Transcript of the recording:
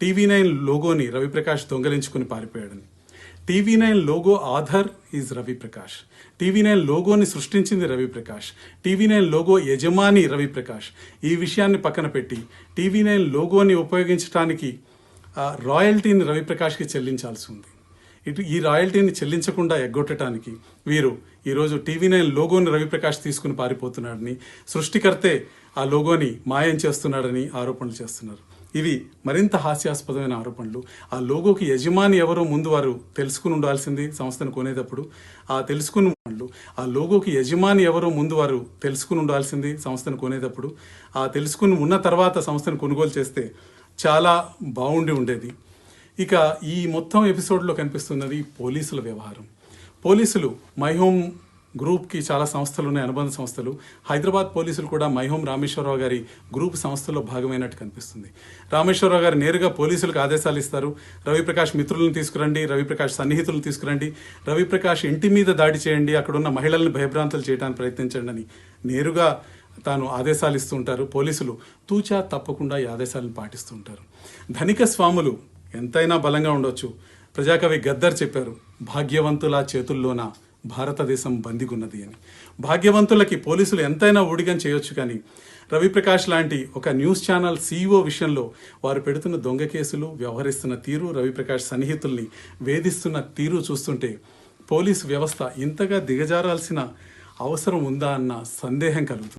TV nine లోగోని Ravi Prakash దొంగలించుకుని పారిపోయాడని. TV nine logo author is Ravi Prakash. TV nine లోగోని సృష్టించింది Ravi Prakash. TV nine logo యజమాని రవిప్రకాష్. ఈ విషయాన్ని పక్కన పెట్టి టీవీ నైన్ లోగోని ఉపయోగించడానికి రాయల్టీని రవిప్రకాష్కి చెల్లించాల్సి ఉంది. ఇటు ఈ రాయల్టీని చెల్లించకుండా ఎగ్గొట్టడానికి వీరు ఈరోజు టీవీ నైన్ లోగోని రవిప్రకాష్ తీసుకుని పారిపోతున్నాడని సృష్టికర్తే ఆ లోగోని మాయం చేస్తున్నాడని ఆరోపణలు చేస్తున్నారు. ఇవి మరింత హాస్యాస్పదమైన ఆరోపణలు. ఆ లోగోకి యజమాని ఎవరో ముందు వారు తెలుసుకుని ఉండాల్సింది సంస్థను కొనేటప్పుడు ఆ తెలుసుకుని వాళ్ళు ఆ లోగోకి యజమాని ఎవరో ముందు వారు తెలుసుకుని ఉండాల్సింది సంస్థను కొనేటప్పుడు ఆ తెలుసుకుని ఉన్న తర్వాత సంస్థను కొనుగోలు చేస్తే చాలా బాగుండి ఉండేది. ఇక ఈ మొత్తం ఎపిసోడ్లో కనిపిస్తున్నది పోలీసుల వ్యవహారం. పోలీసులు మైహోమ్ గ్రూప్కి చాలా సంస్థలు ఉన్నాయి అనుబంధ సంస్థలు. హైదరాబాద్ పోలీసులు కూడా మైహోం రామేశ్వరరావు గారి గ్రూప్ సంస్థలో భాగమైనట్టు కనిపిస్తుంది. రామేశ్వరరావు గారు నేరుగా పోలీసులకు ఆదేశాలు ఇస్తారు. రవిప్రకాష్ మిత్రులను తీసుకురండి రవిప్రకాష్ సన్నిహితులను తీసుకురండి రవిప్రకాష్ ఇంటి మీద దాడి చేయండి అక్కడున్న మహిళలను భయభ్రాంతులు చేయడానికి ప్రయత్నించండి అని నేరుగా తాను ఆదేశాలు ఇస్తూ ఉంటారు. పోలీసులు తూచా తప్పకుండా ఈ ఆదేశాలను పాటిస్తుంటారు ధనిక స్వాములు ఎంతైనా బలంగా ఉండొచ్చు. ప్రజాకవి గద్దర్ చెప్పారు భాగ్యవంతుల చేతుల్లోన భారతదేశం బందిగున్నది అని. భాగ్యవంతులకి పోలీసులు ఎంతైనా ఊడిగం చేయొచ్చు కానీ రవిప్రకాష్ లాంటి ఒక న్యూస్ ఛానల్ సీఈఓ విషయంలో వారు పెడుతున్న దొంగ కేసులు వ్యవహరిస్తున్న తీరు రవిప్రకాష్ సన్నిహితుల్ని వేధిస్తున్న తీరు చూస్తుంటే పోలీసు వ్యవస్థ ఇంతగా దిగజారాల్సిన అవసరం ఉందా అన్న సందేహం కలుగుతుంది.